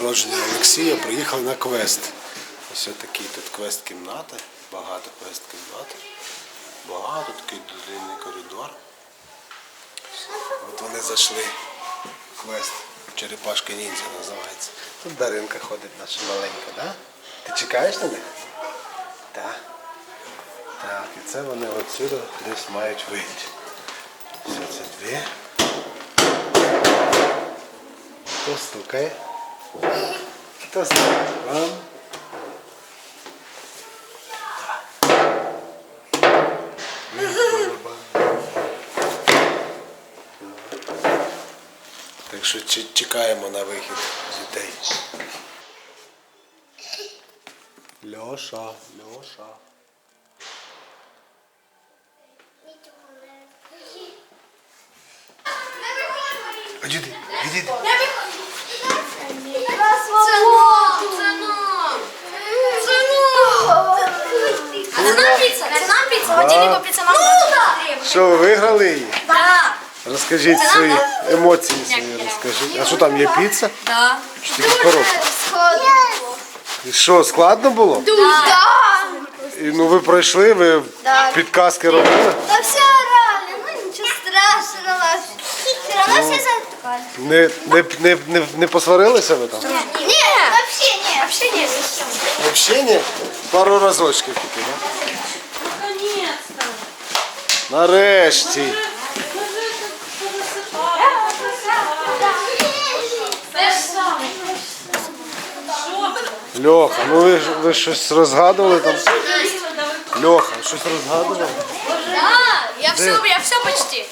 народження Олексія, приїхали на квест. Ось такий тут квест-кімната, багато квест-кімнат. Багато такий длинний коридор. От вони зайшли квест. Черепашка ніндзя називається. Тут Даринка ходить наша маленька, да? Ти чекаєш на них? Так. Так, і це вони отсюди десь мають вийти. Все це дві. Хто? Стукає? Вам? Так що чекаємо на вихід дітей. Льоша, Льоша. Відійди, відійди. Це нам піца, це нам піца, годиннику піца нам потрібна. Що, ви виграли її? Да. Розкажіть свої емоції свої, розкажіть. А що там є піца? Да. Чи тільки коробка? І що, складно було? І, ну ви пройшли, ви підказки робили? Да все орали, ну ничего страшного. Все равно все затыкали. Не, не, не, не, не посварилися ви там? Нет, вообще нет. Вообще нет. Взагалі ні? Пару разочків тільки, так? Нарешті. Льоха, ну ви, ж- ви щось розгадували там? Льоха, щось розгадували? Да, я все, я все почти.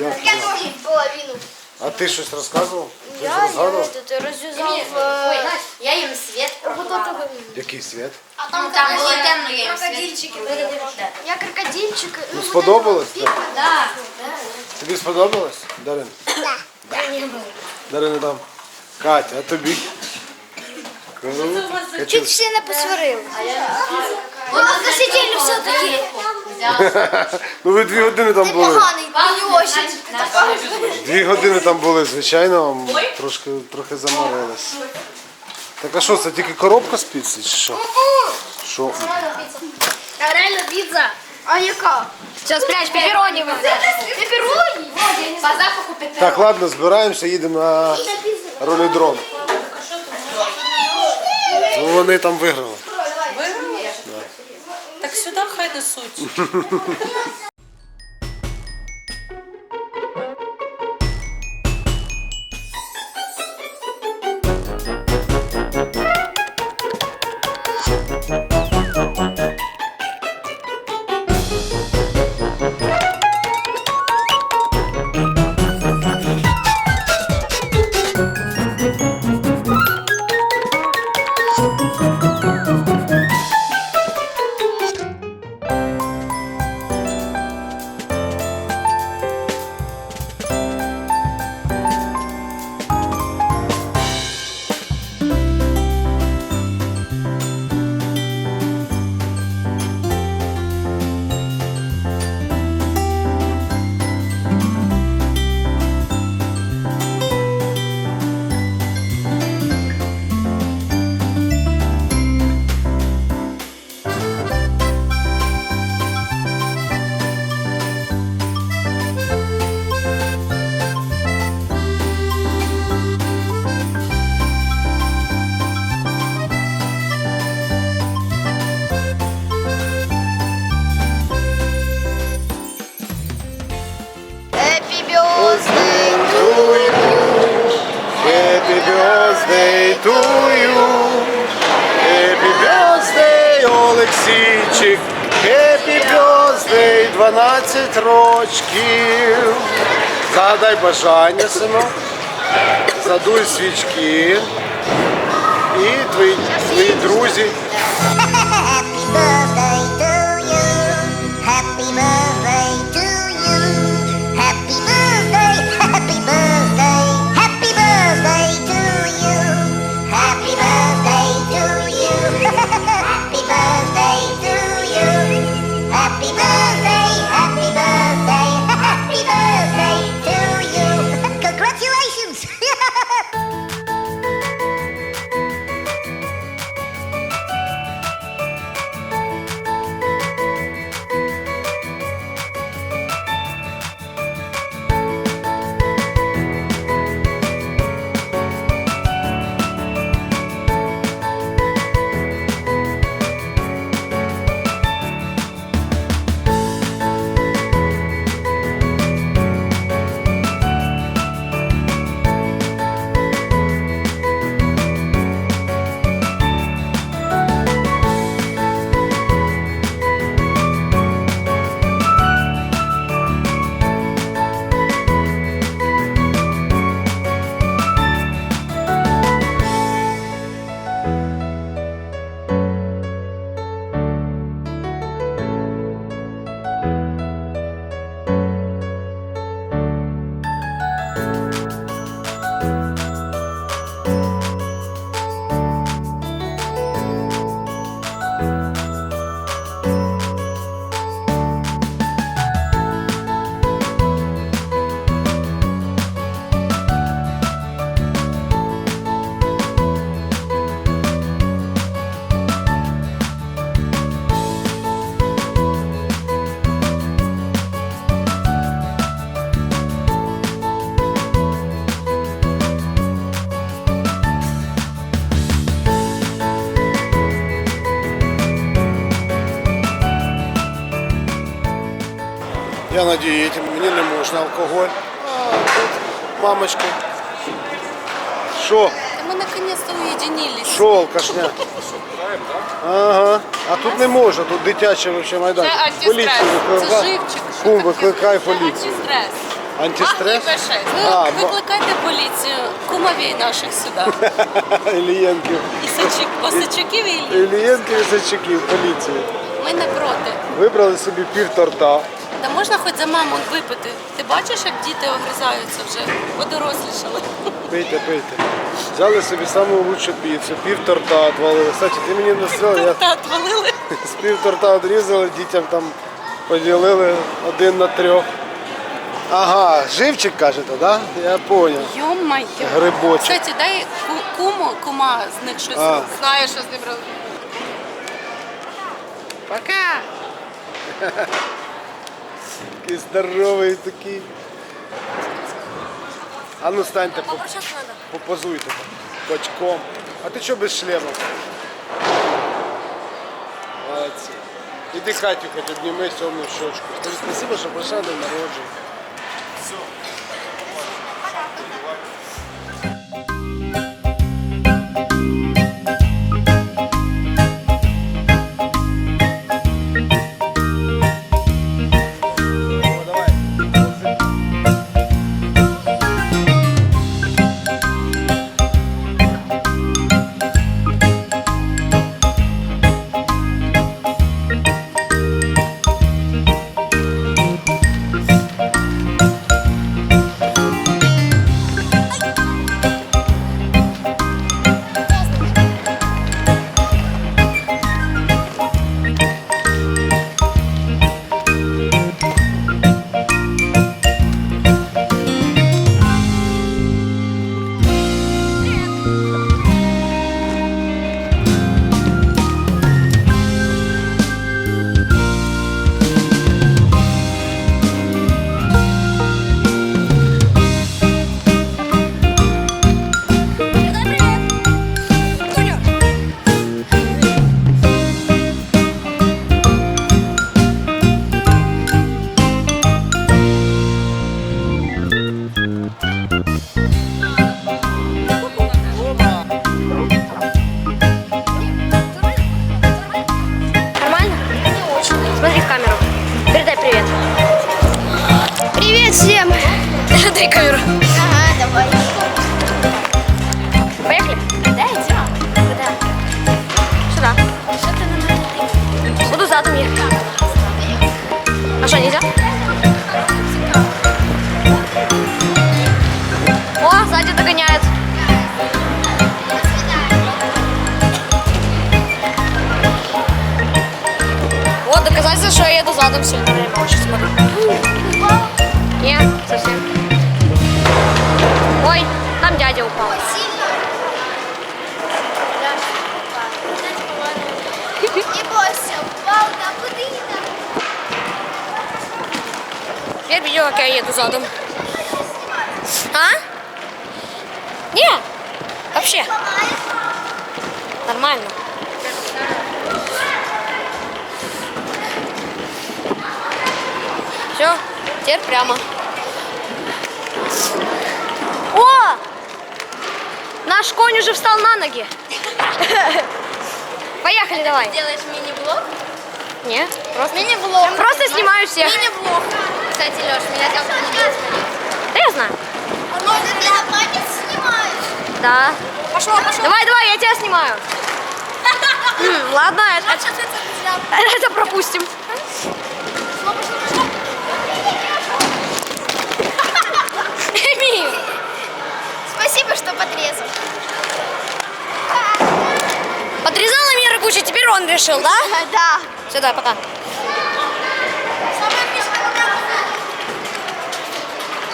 Як? Я тоже половину. А ти щось розказував? Я, я розгадував? развязал Ой. Я їм світ. Вот это Який світ? А там, там було темно, я їм світ. Я крокодильчик. Ну сподобалось? так? Да. Тобі сподобалось, Дарин? Дарина там. Катя, а тобі? Круто. Чуть Катюш. все не посварили. Ну, посидели все-таки. Ну ви дві години там були. Поганий, не очень. Дві години там були, звичайно, вам трошки трохи заморились. Так а що, це тільки коробка з піци чи що? Що? А реально пицца? А яка? Все, спрячь, пепперони Пепперони? По запаху пепперони. Так, ладно, збираємося, їдемо на ролідром. Ну вони там виграли. Так сюди хай несуть. To. Happy birthday, Олексійчик. Happy birthday, 12 рочків. Загадай бажання, синок. Задуй свічки. І твої, твої друзі. Можна алкоголь. А тут мамочка. Що? Мы наконец-то уединились. Що, алкашня? Ага. А тут не можна, тут дитячий вообще майдан. Це антистрес. Це викликай. живчик. Кум, викликай поліцію. Антистрес. Антистрес? Ви викликайте поліцію, кумовій наших сюди. Ілієнків. Ісачок, Осачуків і Іллі. Ілієнків і Зайчиків, поліцію. Ми не проти. Вибрали собі пів торта. Та можна хоч за маму випити. Ти бачиш, як діти огризаються вже, подорослішали. Пийте, пийте. Взяли собі саму лучшу піцу, пів торта відвалили. Кстати, ти мені насила, я Та отвалили. з пів торта відрізали, дітям там поділили один на трьох. Ага, живчик кажете, так? Да? Я поняв. Йо-майо. Грибочок. Кстати, дай ку- куму, кума з них щось А. знає, що з ним робити. Пока. Такий здоровий такий. А ну станьте, по- попозуйте бочком. А ти чого без шлема? Молодці. Іди хаті хоч обніми сьому щочку. Скажи спасибо, що прийшла до народження. О, Как я еду задом. А? Нет, вообще. Нормально. Все, теперь прямо. О! Наш конь уже встал на ноги. Поехали, давай. Делаешь мини-блог? Нет, просто, Мини-блог. просто снимаю всех. Мини-блог. Кстати, Леш, меня будет смотреть. Да я знаю. Ну, ты на память снимаешь? Да. Пошло, пошло. Давай, давай, я тебя снимаю. Ладно, это, пропустим. Спасибо, что подрезал. Подрезала Мира куча, теперь он решил, да? Да. Все, да, пока.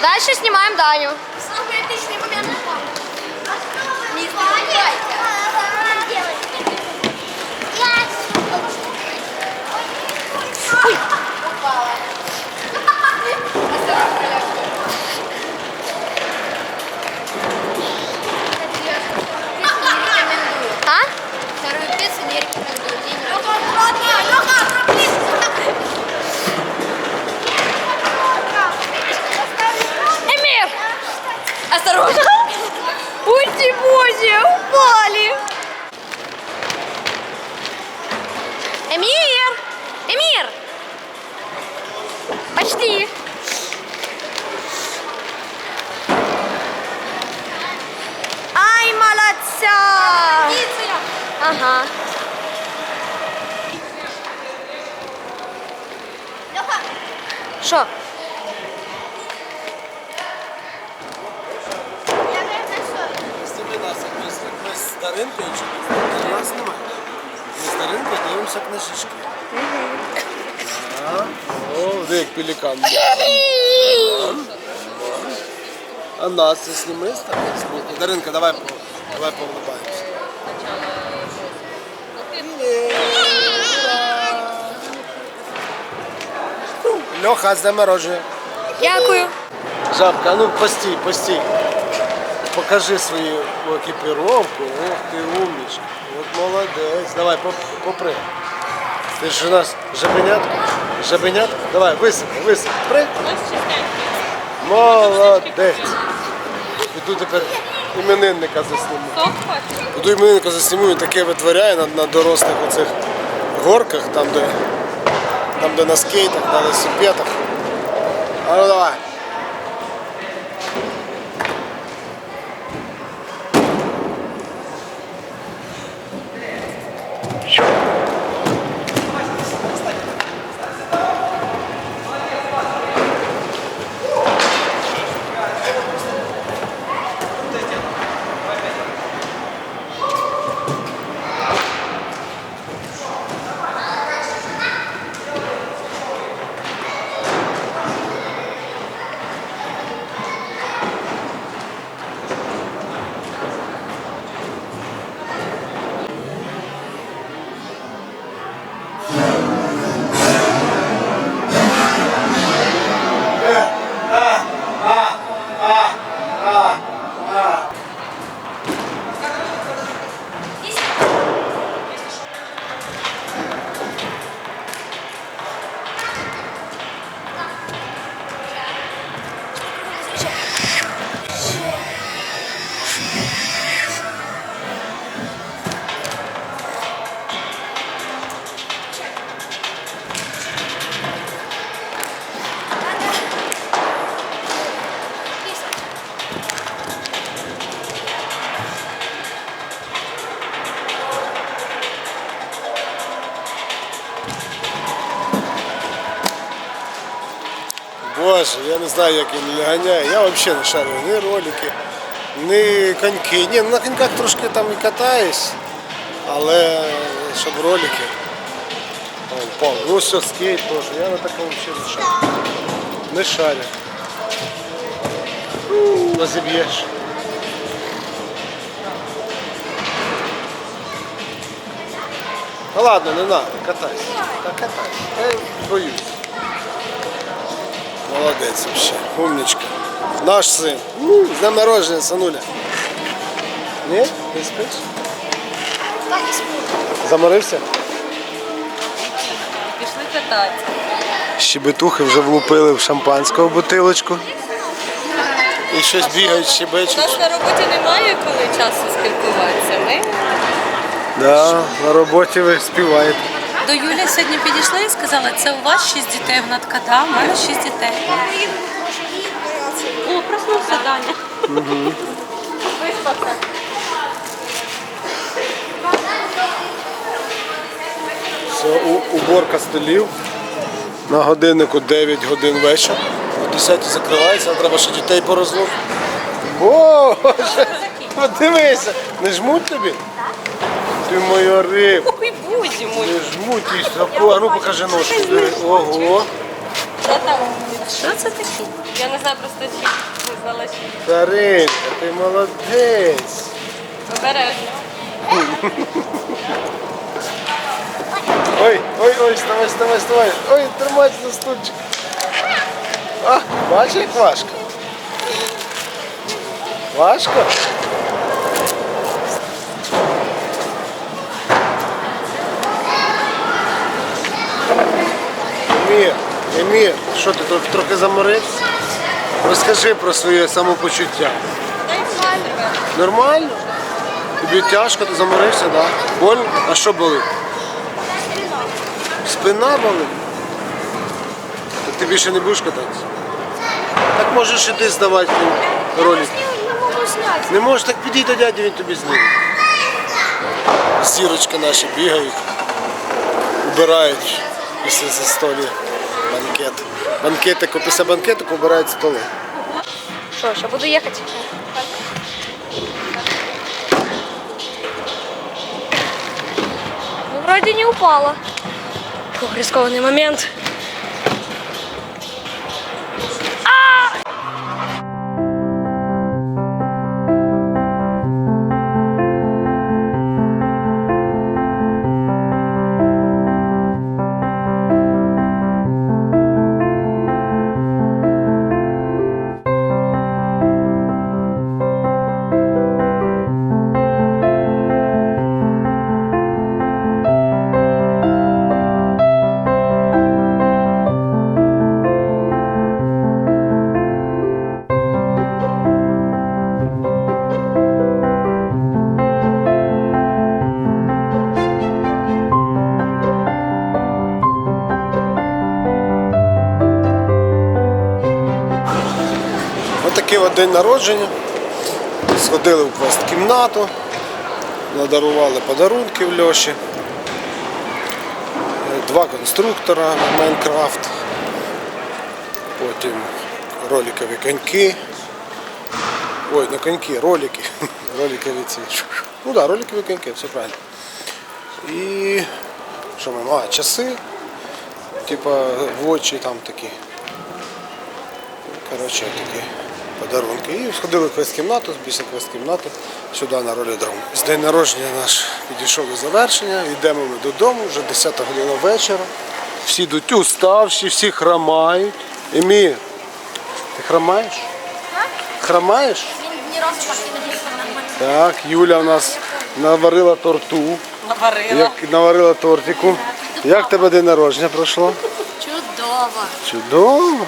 Дальше снимаем Даню. Самый отличный момент. Не. Осторожно! Ути, боже, упали! Эмир! Эмир! Почти! Ай, молодца! Ага. Леха! Шо? Пелікан. А нас це сніми з тобою? Зніми. Даринка, давай, по- давай поулыбаємося. Льоха, з днем народження. Дякую. Жабка, а ну постій, постій. Покажи свою екіпіровку. Ох ти умничка. От молодець. Давай, поп- попри. Ти ж у нас жабенятка. Жабенятка. Давай, висипи, висипи. При. Молодець. Іду тепер іменинника засніму. Іду іменинника засніму, він таке витворяє на, на дорослих оцих горках, там де, там, де на скейтах, на велосипедах. А ну давай. Знаю, як він ганяє. Я взагалі не шарю ні ролики, ні коньки. Ні, на коньках трошки там і катаюсь, але щоб ролики. Ну все, скейт теж. Я на такому взагалі не шарю. Не шарю. Розіб'єш. Ну ладно, не надо, катайся. Та катайся. Я боюсь. Молодець вообще, умничка. Наш син. У, З днем народження, синуля. Ні? Не спиш? Заморився? Пішли кататися. Щебетухи вже влупили в шампанського бутилочку. І щось бігають, У щебечуть. нас на роботі немає коли часу спілкуватися. Ми Да, на роботі ви співаєте. До Юлі сьогодні підійшли і сказали, це у вас шість дітей. Вона така, да, у мене шість дітей. О, проснувся Даня. Все, уборка столів. На годиннику 9 годин вечора. О 10 закривається, а треба ще дітей порозводити. Боже! Подивися! Не жмуть тобі? Ти моя риб. Ой, бузі мой. Не жмуть їсть. А ну покажи ножку. Ого. Що там? Що це таке? Я не знаю, просто чи не знала, що Таринка, ти молодець. обережно. Ой, ой, ой, вставай, вставай, вставай. Ой, тримайся за стульчик. А, бачиш, як важко? Важко? Емір, Емір, що ти трохи, трохи заморився? Розкажи про своє самопочуття. Нормально. Тобі тяжко, ти заморився, так? Да? Больно? А що болить? Спина болить? Так ти більше не будеш кататися? Так можеш і ти здавати ролик. Не можеш, так підійди до дяді, він тобі зніме. Зірочки наші бігають, убирають після застолі. Банкет. Банкетику, після банкетику обирають столи. Що, ще буду їхати? Ну, вроде не упала. Фух, рискованный момент. Отакий от день народження. Сходили в квест-кімнату, надарували подарунки в Льоші. Два конструктора Майнкрафт. Потім роликові коньки. Ой, не коньки, ролики. Роликові ці. Ну так, да, роликові коньки, все правильно. І що ми? А, часи. Типа в очі там такі. Коротше, такі подарунки. І сходили в квест-кімнату, після квест-кімнати сюди на ролідром. З день народження наш підійшов до завершення. Йдемо ми додому, вже 10 година вечора. Всі йдуть уставші, всі хромають. Емір, ти хромаєш? Хромаєш? Ні разу так не нормально. Так, Юля у нас наварила торту. Наварила. Як наварила тортику. Як тебе день народження пройшло? Чудово. Чудово.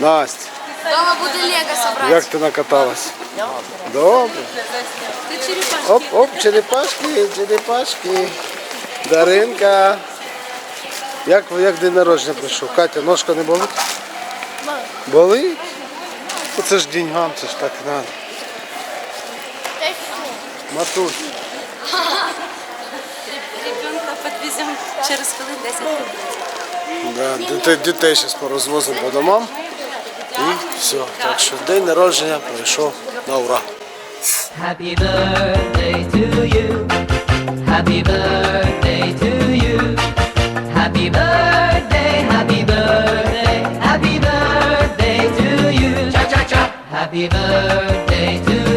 Настя, Дома буду лего собрать. як ти накаталась? Добре. Ти черепашки. Оп, оп, черепашки, черепашки. Даринка. Як, як день народження пройшов? Катя, ножка не болить? Болить? Ну, це ж деньгам, це ж так треба. Матусь. Ребенка підвеземо через хвилин 10 хвилин. Да, дітей, дітей зараз порозвозимо по домам. Все. Так що день народження пройшов на ура. Happy birthday to you. Happy birthday to you. Happy birthday, happy birthday, happy birthday to you. Cha cha cha. Happy birthday to